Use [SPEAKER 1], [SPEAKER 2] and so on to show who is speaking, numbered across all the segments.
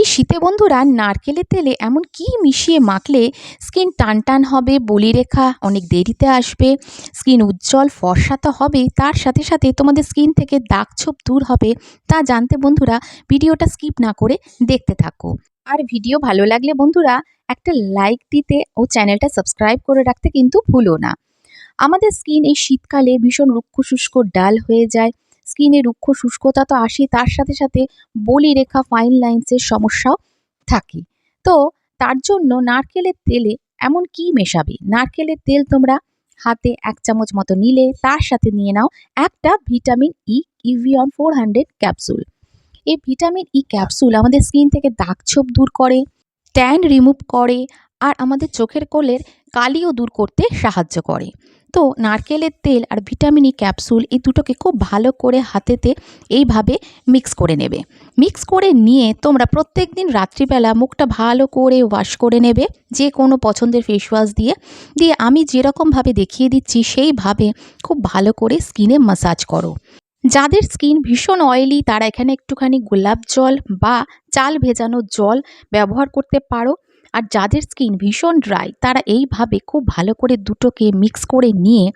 [SPEAKER 1] এই শীতে বন্ধুরা নারকেলের তেলে এমন কি মিশিয়ে মাখলে স্কিন টান টান হবে, বলিরেখা অনেক দেরিতে আসবে, স্কিন উজ্জ্বল, ফর্সা তো হবে তার সাথে সাথে তোমাদের স্কিন থেকে দাগ ছোপ দূর হবে, তা জানতে বন্ধুরা ভিডিওটা স্কিপ না করে দেখতে থাকো। আর ভিডিও ভালো লাগলে বন্ধুরা একটা লাইক দিতে ও চ্যানেলটা সাবস্ক্রাইব করে রাখতে কিন্তু ভুলো না। আমাদের স্কিন এই শীতকালে ভীষণ রুক্ষ শুষ্ক ডাল হয়ে যায় স্কিনে রুক্ষ শুষ্কতা তো আসে তার সাথে সাথে বলি রেখা ফাইন লাইন্সের সমস্যাও থাকে। তো তার জন্য নারকেলের তেলে এমন কি মেশাবে? নারকেলের তেল তোমরা হাতে এক চামচ মতো নিলে, তার সাথে নিয়ে নাও একটা vitamin E Evion four hundred capsule এই ভিটামিন ই ক্যাপসুল আমাদের স্কিন থেকে দাগ ছোপ দূর করে ট্যান রিমুভ করে আর আমাদের চোখের কোলের কালিও দূর করতে সাহায্য করে। তো নারকেলের তেল আর ভিটামিন ই ক্যাপসুল এই দুটোকে খুব ভালো করে হাতেতে এইভাবে মিক্স করে নেবে। মিক্স করে নিয়ে তোমরা প্রত্যেক দিন রাত্রিবেলা মুখটা ভালো করে ওয়াশ করে নেবে, যে কোনো পছন্দের ফেস ওয়াশ দিয়ে। দিয়ে আমি যেরকমভাবে দেখিয়ে দিচ্ছি সেইভাবে খুব ভালো করে স্কিনে মাসাজ করো। যাদের স্কিন ভীষণ অয়েলি তারা এখানে একটুখানি গোলাপ জল বা চাল ভেজানো জল ব্যবহার করতে পারো। আর যাদের স্কিন ভীষণ ড্রাই তারা এইভাবে খুব ভালো করে দুটোকে মিক্স করে নিয়ে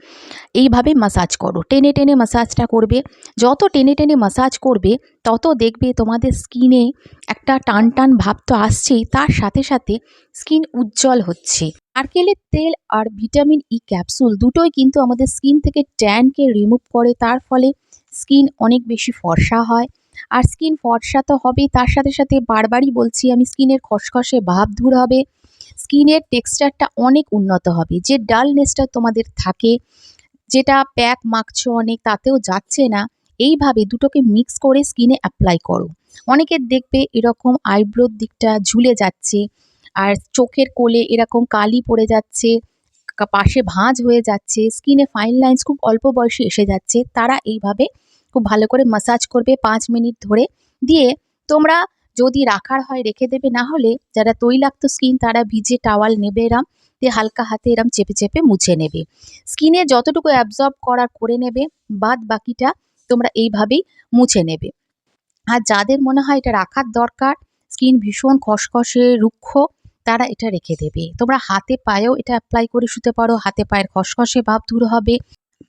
[SPEAKER 1] এইভাবে মাসাজ করো। টেনে টেনে মাসাজটা করবে। যত টেনে টেনে মাসাজ করবে, তত দেখবে তোমাদের স্কিনে একটা টান টান ভাব তো আসছেই, তার সাথে সাথে স্কিন উজ্জ্বল হচ্ছে। নারকেলের তেল আর ভিটামিন ই ক্যাপসুল দুটোই কিন্তু আমাদের স্কিন থেকে ট্যানকে রিমুভ করে, তার ফলে স্কিন অনেক বেশি ফর্সা হয়। আর স্কিন ফর্সা তো হবেই, তার সাথে সাথে বারবারই বলছি আমি, স্কিনের খসখসে ভাব দূর হবে, স্কিনের টেক্সচারটা অনেক উন্নত হবে, যে ডালনেসটা তোমাদের থাকে, যেটা প্যাক মাখছো অনেক, তাতেও যাচ্ছে না, এইভাবে দুটোকে মিক্স করে স্কিনে অ্যাপ্লাই করো। অনেকের দেখবে এরকম আইব্রোর দিকটা ঝুলে যাচ্ছে, আর চোখের কোলে এরকম কালি পড়ে যাচ্ছে পাশে ভাঁজ হয়ে যাচ্ছে, স্কিনে ফাইন লাইন্স খুব অল্প বয়সে এসে যাচ্ছে, তারা এইভাবে খুব ভালো করে মাসাজ করবে পাঁচ মিনিট ধরে। দিয়ে তোমরা যদি রাখার হয় রেখে দেবে, না হলে যারা তৈলাক্ত স্কিন তারা ভিজে টাওয়াল নেবে এরম, দিয়ে হালকা হাতে এরম চেপে চেপে মুছে নেবে। স্কিনে যতটুকু অ্যাবজর্ব করার করে নেবে, বাদ বাকিটা তোমরা এইভাবেই মুছে নেবে। আর যাদের মনে হয় এটা রাখার দরকার স্কিন ভীষণ খসখসে রুক্ষ, তারা এটা রেখে দেবে। তোমরা হাতে পায়েও এটা অ্যাপ্লাই করে শুতে পারো, হাতে পায়ের খসখসে ভাব দূর হবে।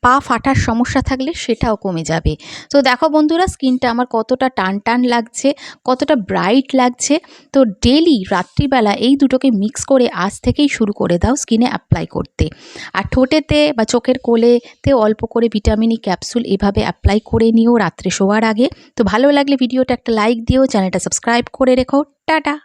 [SPEAKER 1] পা ফাটার সমস্যা থাকলে সেটাও কমে যাবে। তো দেখো বন্ধুরা, স্কিনটা আমার কতটা টান টান লাগছে, কতটা ব্রাইট লাগছে। তো ডেলি রাত্রিবেলা এই দুটোকে মিক্স করে আজ থেকেই শুরু করে দাও স্কিনে অ্যাপ্লাই করতে। আর ঠোঁটেতে বা চোখের কোলেতে অল্প করে ভিটামিন ই ক্যাপসুল এভাবে অ্যাপ্লাই করে নিও রাত্রে শোয়ার আগে। তো ভালো লাগলে ভিডিওটা একটা লাইক দিও, চ্যানেলটা সাবস্ক্রাইব করে রেখো। টাটা!